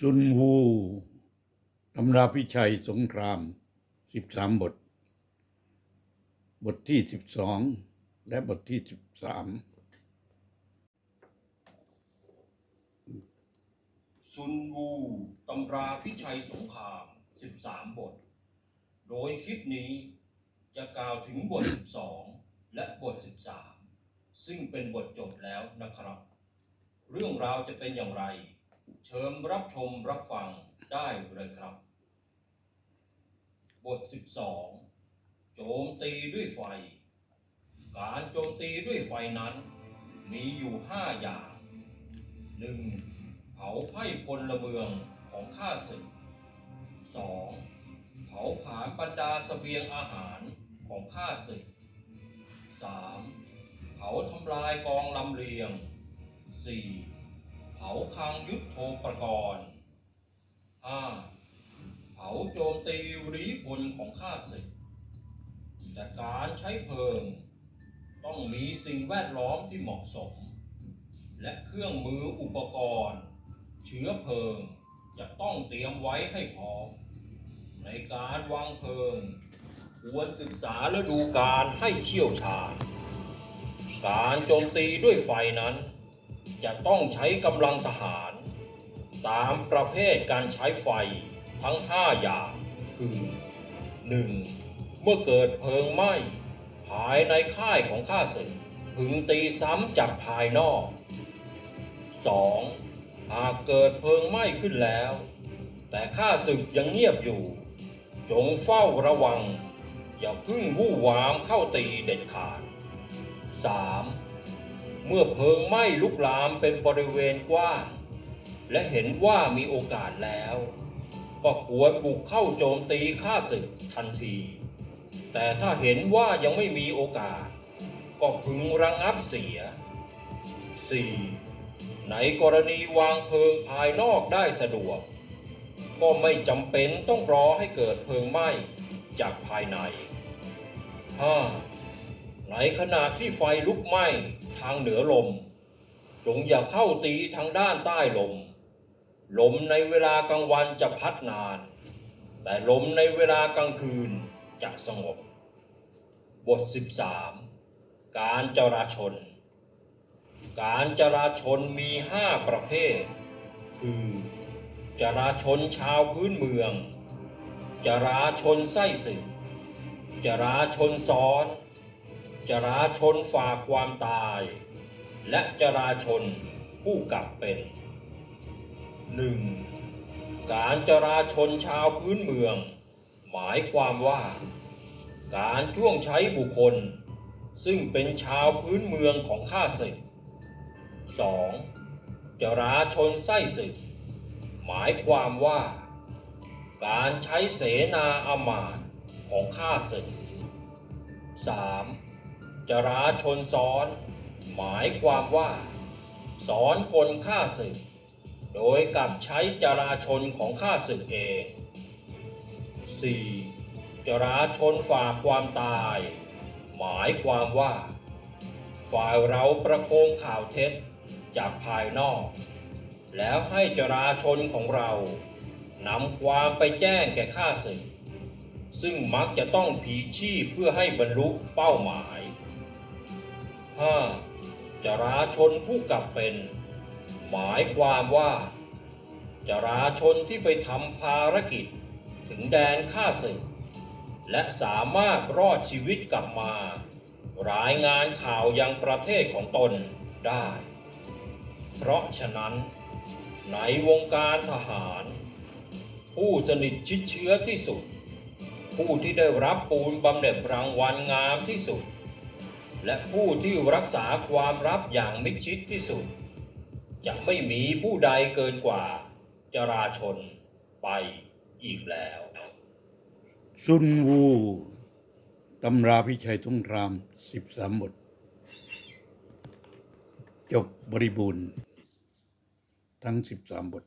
ซุนวูตำราพิชัยสงครามสิบสามบท บทที่สิบสองและบทที่สิบสามซุนวูตำราพิชัยสงคราม13บสามบท โดยคลิปนี้จะกล่าวถึงบท12และบท13ซึ่งเป็นบทจบแล้วนะครับ เรื่องราวจะเป็นอย่างไร เชิญรับชมรับฟังได้เลยครับ บท 12 โจมตีด้วยไฟ การโจมตีด้วยไฟนั้น มีอยู่ห้าอย่างหนึ่งเผาไพ่พลเมืองของข้าศึก 2. เผาผลาญบรรดาสเสบียงอาหารของข้าศึก 3. เผาทำลายกองลำเลียง 4. เผาคังยุทธโธปกรณ์ 5. เผาโจมตีรีพลของข้าศึกแต่การใช้เพลิง ต้องมีสิ่งแวดล้อมที่เหมาะสม และเครื่องมืออุปกรณ์ เชื้อเพลิงจะต้องเตรียมไว้ให้พร้อม ในการวางเพลิง ควรศึกษาและดูการให้เชี่ยวชาญ การโจมตีด้วยไฟนั้น จะต้องใช้กำลังทหาร ตามประเภทการใช้ไฟทั้ง 5 อย่างคือ 1. เมื่อเกิดเพลิงไหม้ภายในค่ายของข้าศึกพึงตีซ้ำจากภายนอก 2. หากเกิดเพลิงไหม้ขึ้นแล้ว แต่ข้าศึกยังเงียบอยู่ จงเฝ้าระวัง อย่าพึ่งวู่วามเข้าตีเด็ดขาด 3. เมื่อเพลิงไหม้ลุกลามเป็นบริเวณกว้าง และเห็นว่ามีโอกาสแล้ว ก็ควรบุกเข้าโจมตีข้าศึกทันที แต่ถ้าเห็นว่ายังไม่มีโอกาส ก็พึงระงับเสีย 4. ในกรณีวางเพลิงภายนอกได้สะดวก ก็ไม่จำเป็นต้องรอให้เกิดเพลิงไหม้จากภายใน 5. ในขณะที่ไฟลุกไหม้ ทางเหนือลม จงอย่าเข้าตีทางด้านใต้ลม ลมในเวลากลางวันจะพัดนาน แต่ลมในเวลากลางคืนจะสงบ บท 13 การจราชน การจราชนมีห้าประเภท คือ จราชนชาวพื้นเมือง จราชนไส้ศึกจราชนซ้อน จราชนฝ่าความตาย และจราชนผู้กลับเป็น 1. การจราชนชาวพื้นเมือง หมายความว่า การช่วงใช้บุคคล ซึ่งเป็นชาวพื้นเมืองของข้าศึก 2. จราชนไส้ศึก หมายความว่า การใช้เสนาอามาตของข้าศึก 3. จราชนซ้อน หมายความว่า สอนคนข้าศึก โดยกับใช้จราชนของข้าศึกเอง 4. จราชนฝากความตาย หมายความว่า ฝ่ายเราประโคมข่าวเท็จจากภายนอก แล้วให้จราชนของเรานำความไปแจ้งแก่ข้าศึก ซึ่งมักจะต้องผีชีพเพื่อให้บรรลุเป้าหมาย 5. จราชนผู้กลับเป็น หมายความว่า จราชนที่ไปทำภารกิจถึงแดนข้าศึก และสามารถรอดชีวิตกลับมา รายงานข่าวยังประเทศของตนได้ เพราะฉะนั้น ในวงการทหาร ผู้สนิทชิดเชื้อที่สุด ผู้ที่ได้รับปูนบำเหน็จรางวัลงามที่สุด และผู้ที่รักษาความลับอย่างมิดชิดที่สุดจะไม่มีผู้ใดเกินกว่า จราชนไปอีกแล้ว ซุนวู ตำราพิชัยสงครามสิบสามบท จบบริบูรณ์ ทั้งสิบสามบท